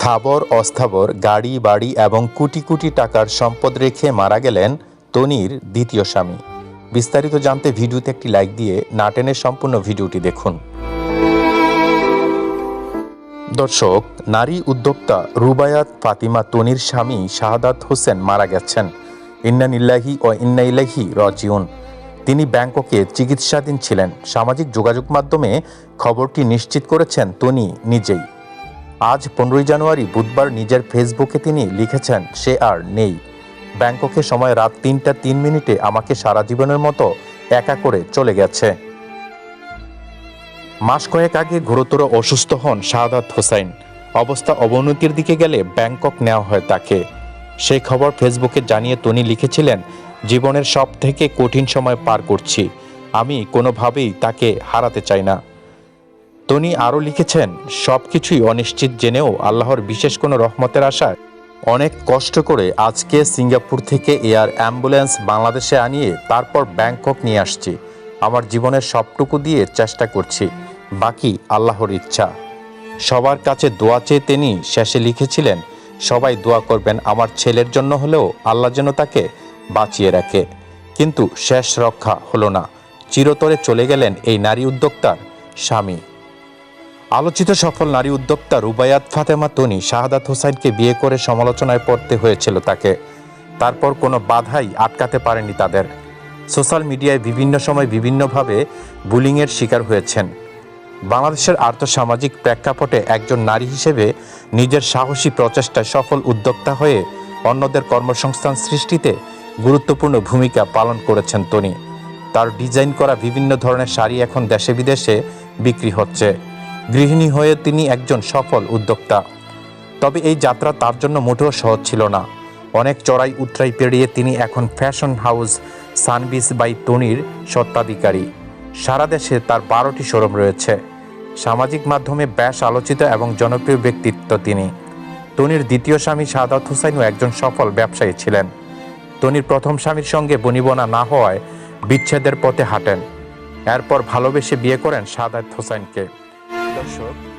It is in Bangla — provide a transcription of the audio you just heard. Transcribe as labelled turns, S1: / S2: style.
S1: স্থাবর, অস্থাবর, গাড়ি, বাড়ি এবং কোটি কোটি টাকার সম্পদ রেখে মারা গেলেন তনির দ্বিতীয় স্বামী। বিস্তারিত জানতে ভিডিওতে একটি লাইক দিয়ে নাটেনের সম্পূর্ণ ভিডিওটি দেখুন। দর্শক, নারী উদ্যোক্তা রুবায়াত ফাতিমা তনির স্বামী শাহাদাত হোসেন মারা গেছেন। ইন্নানিল্লাহি ও ইন্নাইলাহি রজিউন। তিনি ব্যাংককে চিকিৎসাধীন ছিলেন। সামাজিক যোগাযোগ মাধ্যমে খবরটি নিশ্চিত করেছেন তনি নিজেই। আজ পনেরোই জানুয়ারি বুধবার নিজের ফেসবুকে তিনি লিখেছেন, সে আর নেই। ব্যাংককে সময় রাত তিনটা তিন মিনিটে আমাকে সারা জীবনের মতো একা করে চলে গেছে। মাস কয়েক আগে গুরুতর অসুস্থ হন শাহাদাত হোসাইন। অবস্থা অবনতির দিকে গেলে ব্যাংকক নেওয়া হয় তাকে। সেই খবর ফেসবুকে জানিয়ে তনি লিখেছিলেন, জীবনের সব থেকে কঠিন সময় পার করছি। আমি কোনোভাবেই তাকে হারাতে চাই না। তনি আরও লিখেছেন সব কিছুই অনিশ্চিত জেনেও আল্লাহর বিশেষ কোনো রহমতের আশায়। অনেক কষ্ট করে আজকে সিঙ্গাপুর থেকে এয়ার অ্যাম্বুলেন্স বাংলাদেশে আনিয়ে তারপর ব্যাংকক নিয়ে আসছি। আমার জীবনের সবটুকু দিয়ে চেষ্টা করছি, বাকি আল্লাহর ইচ্ছা। সবার কাছে দোয়া চেয়ে তিনি শেষে লিখেছিলেন, সবাই দোয়া করবেন আমার ছেলের জন্য হলেও আল্লাহ যেন তাকে বাঁচিয়ে রাখে। কিন্তু শেষ রক্ষা হলো না। চিরতরে চলে গেলেন এই নারী উদ্যোক্তার স্বামী। আলোচিত সফল নারী উদ্যোক্তা রুবায়াত ফাতেমা তনি শাহাদাত হোসাইনকে বিয়ে করে সমালোচনায় পড়তে হয়েছিল তাকে। তারপর কোনো বাধাই আটকাতে পারেনি তাদের। সোশ্যাল মিডিয়ায় বিভিন্ন সময় বিভিন্নভাবে বুলিংয়ের শিকার হয়েছেন। বাংলাদেশের আর্থসামাজিক প্রেক্ষাপটে একজন নারী হিসেবে নিজের সাহসী প্রচেষ্টায় সফল উদ্যোক্তা হয়ে অন্যদের কর্মসংস্থান সৃষ্টিতে গুরুত্বপূর্ণ ভূমিকা পালন করেছেন তনি। তার ডিজাইন করা বিভিন্ন ধরনের শাড়ি এখন দেশে বিদেশে বিক্রি হচ্ছে। গৃহিণী হয়ে তিনি একজন সফল উদ্যোক্তা। তবে এই যাত্রা তার জন্য মোটেও সহজ ছিল না। অনেক চড়াই উতরাই পেরিয়ে তিনি এখন ফ্যাশন হাউস সানবিস বাই তনির সত্ত্বাধিকারী সারা দেশে তার বারোটি শোরুম রয়েছে। সামাজিক মাধ্যমে বেশ আলোচিত এবং জনপ্রিয় ব্যক্তিত্ব তিনি। তনির দ্বিতীয় স্বামী সাদাত হুসাইনও একজন সফল ব্যবসায়ী ছিলেন। তনির প্রথম স্বামীর সঙ্গে বনিবনা না হওয়ায় বিচ্ছেদের পথে হাঁটেন। এরপর ভালোবেসে বিয়ে করেন সাদাত হোসাইনকে। দর্শক